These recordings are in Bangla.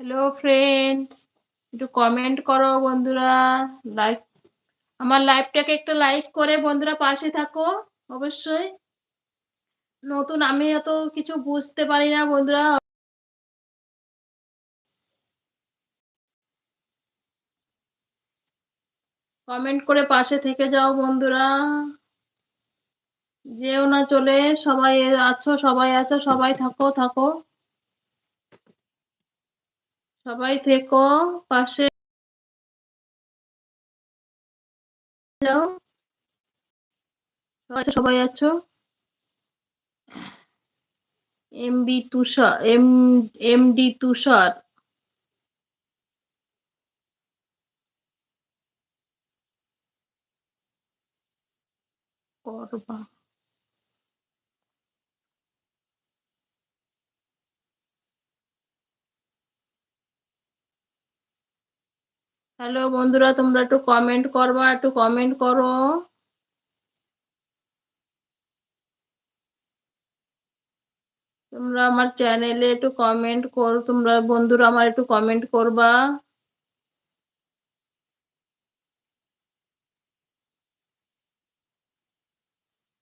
হ্যালো ফ্রেন্ডস একটু কমেন্ট করো বন্ধুরা লাইক আমার লাইভটাকে একটা লাইক করে বন্ধুরা পাশে থাকো, অবশ্যই। নতুন, আমি অত কিছু বুঝতে পারি না বন্ধুরা। কমেন্ট করে পাশে থেকে যাও বন্ধুরা। যেও না চলে, সবাই আছো সবাই আছো, সবাই থাকো থাকো। সবাই থেকো পাশে সবাই আছো? M B Tushar M M D Tushar. করবা। হ্যালো বন্ধুরা, তোমরা একটু কমেন্ট করবা, একটু কমেন্ট করো। তোমরা আমার চ্যানেলে একটু কমেন্ট করো, তোমরা বন্ধুরা আমার একটু কমেন্ট করবা।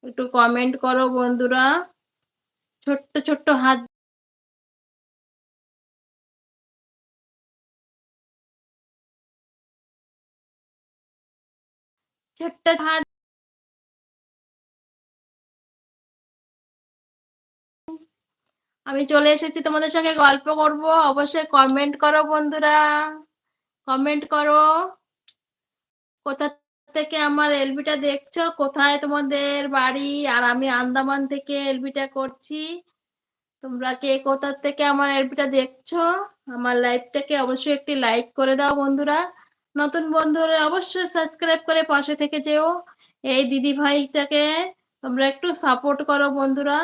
একটু কমেন্ট করো বন্ধুরা। ছোট্ট ছোট্ট হাত আমি চলে এসেছি তোমাদের সঙ্গে গল্প করব, অবশ্যই কমেন্ট করো বন্ধুরা। কমেন্ট করো। কোথা থেকে আমার এলবিটা দেখছ? কোথায় তোমাদের বাড়ি? আর আমি আন্দামান থেকে এলবিটা করছি। তোমরা কে কোথা থেকে আমার এলবিটা দেখছ? আমার লাইভটাকে অবশ্যই একটি লাইক করে দাও বন্ধুরা। নতুন বন্ধুরা অবশ্যই সাবস্ক্রাইব করে পাশে থেকে যেও। এই দিদি ভাইটাকে তোমরা একটু সাপোর্ট করো বন্ধুরা।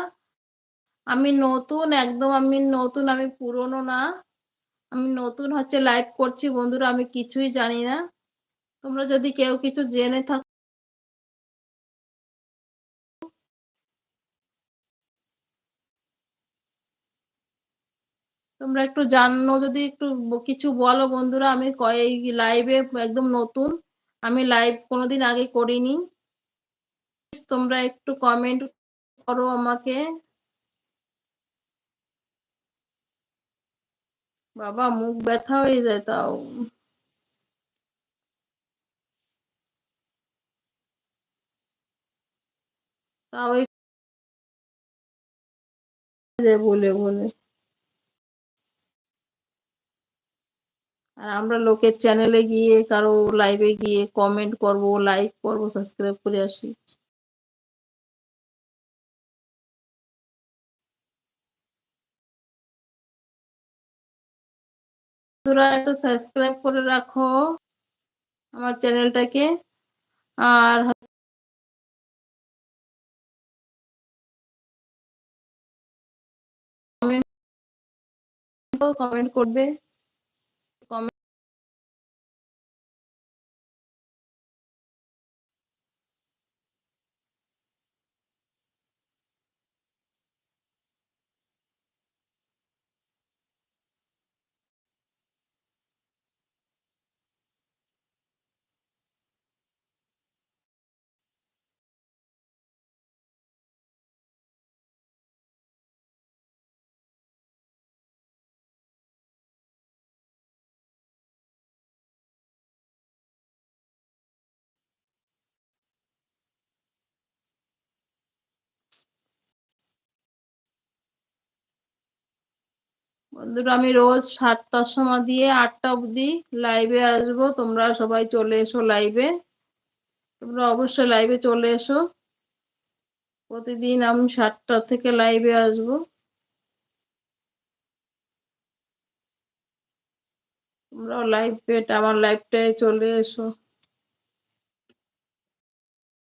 আমি নতুন, একদম আমি নতুন, আমি পুরনো না। আমি নতুন হচ্ছে লাইভ করছি বন্ধুরা, আমি কিছুই জানি না। তোমরা যদি কেউ কিছু জেনে থাকো তোমরা একটু জানো, যদি একটু কিছু বলো বন্ধুরা, আমি এই লাইভে একদম নতুন। আমি লাইভ কোনোদিন আগে করিনি। তোমরা একটু কমেন্ট করো আমাকে। বাবা, মুখ ব্যথা হয়ে যায় তাও। তাও বলে বলে। আর আমরা লোকের চ্যানেলে গিয়ে, কারও লাইভে গিয়ে কমেন্ট করব লাইক করব সাবস্ক্রাইব করে আসি। বন্ধুরা, একটু সাবস্ক্রাইব করে রাখো আমার চ্যানেলটাকে আর কমেন্ট করবে। বন্ধুরা, আমি রোজ সাতটার সময় দিয়ে আটটা অবধি লাইভে আসব। তোমরা সবাই চলে এসো লাইভে তোমরা অবশ্যই লাইভে চলে এসো। প্রতিদিন আমি সাতটা থেকে লাইভে আসব। লাইভ পেট আমার লাইভটায় চলে এসো।